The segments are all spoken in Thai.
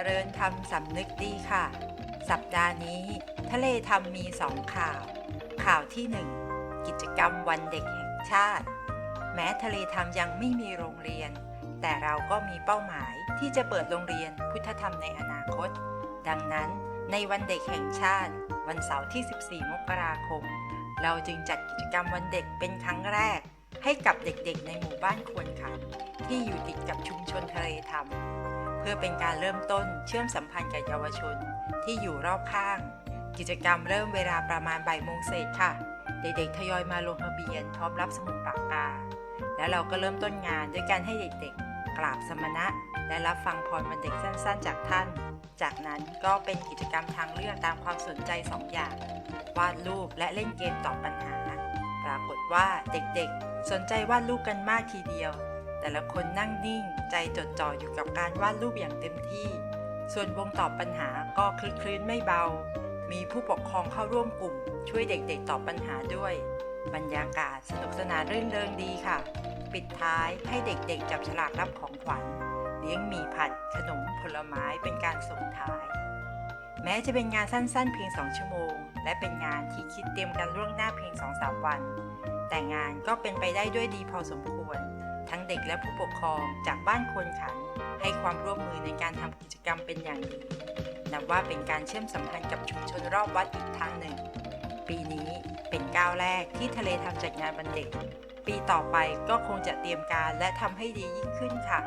จริญธรรมสำนึกดีค่ะ สัปดาห์นี้ ทะเลธรรมมีสองข่าว ข่าวที่หนึ่งกิจกรรมวันเด็กแห่งชาติ แม้ทะเลธรรมยังไม่มีโรงเรียน แต่เราก็มีเป้าหมายที่จะเปิดโรงเรียนพุทธธรรมในอนาคต ดังนั้นในวันเด็กแห่งชาติ วันเสาร์ที่ 14 มกราคม เราจึงจัดกิจกรรมวันเด็กเป็นครั้งแรก ให้กับเด็กๆ ในหมู่บ้านควรขันที่อยู่ติดกับชุมชนทะเลธรรม พื่อเป็นการเริ่มต้นเชื่อมสัมพันธ์กับเยาวชน ที่อยู่รอบข้าง กิจกรรมเริ่มเวลาประมาณบ่ายโมงเศษค่ะ เด็กๆทยอยมาลงทะเบียนพร้อมรับสมุดปากกา แล้วเราก็เริ่มต้นงานด้วยการให้เด็กๆ กราบสมณะ และรับฟังพรวันเด็กสั้นๆ จากท่าน จากนั้นก็เป็นกิจกรรมทางเลือกตามความสนใจ 2 อย่าง วาดรูปและเล่นเกมตอบปัญหา ปรากฏว่าเด็กๆ สนใจวาดรูปกันมากทีเดียว แต่ละคนนั่งนิ่ง ใจจดจ่ออยู่กับการวาดรูปอย่างเต็มที่ ส่วนวงตอบปัญหาก็คลึกคลื้นไม่เบา มีผู้ปกครองเข้าร่วมกลุ่ม ช่วยเด็กๆตอบปัญหาด้วย บรรยากาศสนุกสนานรื่นเริงดีค่ะ ปิดท้ายให้เด็กๆ จับฉลากรับของขวัญ เลี้ยงหมี่ผัด ขนมผลไม้เป็นการส่งท้าย แม้จะเป็นงานสั้นๆ เพียง2ชั่วโมง และเป็นงานที่คิดเตรียมกันล่วงหน้าเพียง2-3วัน แต่งานก็เป็นไปได้ด้วยดีพอสมควร ทั้งเด็กและผู้ปกครองจากบ้านควรขัน ให้ความร่วมมือในการทำกิจกรรมเป็นอย่างดีนับว่าเป็นการเชื่อมสัมพันธ์กับชุมชนรอบวัดอีกทางหนึ่ง ปีนี้เป็นก้าวแรกที่ทะเลทำจัดงานวันเด็ก ปีต่อไปก็คงจะเตรียมการและทำให้ดียิ่งขึ้นค่ะ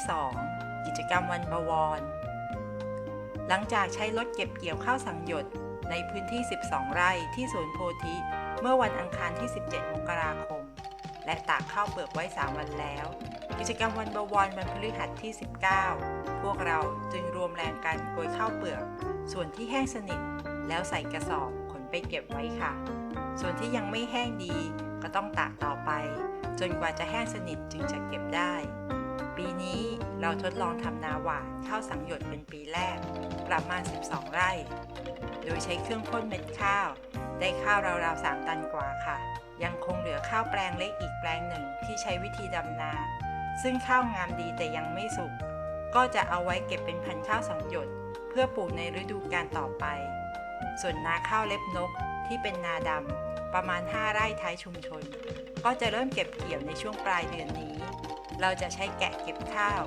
ที่2กิจกรรมวันบวร หลังจากใช้รถเก็บเกี่ยวข้าวสังหยดในพื้นที่ 12 ไร่ที่สวนโพธิ เมื่อวันอังคารที่ 17 มกราคม และตากข้าวเปลือกไว้ 3 วันแล้ว กิจกรรมวันบวรวันพฤหัสที่ 19 พวกเราจึงรวมแรงกันโกยข้าวเปลือก ส่วนที่แห้งสนิท แล้วใส่กระสอบขนไปเก็บไว้ค่ะ ส่วนที่ยังไม่แห้งดีก็ต้องตากต่อไป จนกว่าจะแห้งสนิทจึงจะเก็บได้ ปีนี้เราทดลองทำนาหวานข้าวสังหยดเป็นปีแรก ประมาณ 12 ไร่ โดยใช้เครื่องพ่นเม็ดข้าว ได้ข้าวราวๆ 3 ตันกว่าค่ะ ยังคงเหลือข้าวแปลงเล็กอีกแปลงหนึ่งที่ใช้วิธีดำนา ซึ่งข้าวงามดีแต่ยังไม่สุก ก็จะเอาไว้เก็บเป็นพันธุ์ข้าวสังหยด เพื่อปลูกในฤดูกาลต่อไป ส่วนนาข้าวเล็บนกที่เป็นนาดำ ประมาณ 5 ไร่ท้ายชุมชน ก็จะเริ่มเก็บเกี่ยวในช่วงปลายเดือนนี้ เราจะใช้แกะเก็บข้าว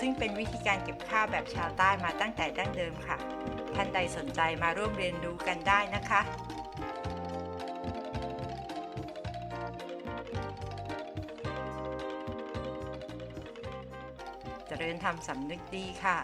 ซึ่งเป็นวิธีการเก็บข้าวแบบชาวใต้มาตั้งแต่ดั้งเดิมค่ะ ท่านใดสนใจมาร่วมเรียนรู้กันได้นะคะเจริญธรรมสำนึกดีค่ะ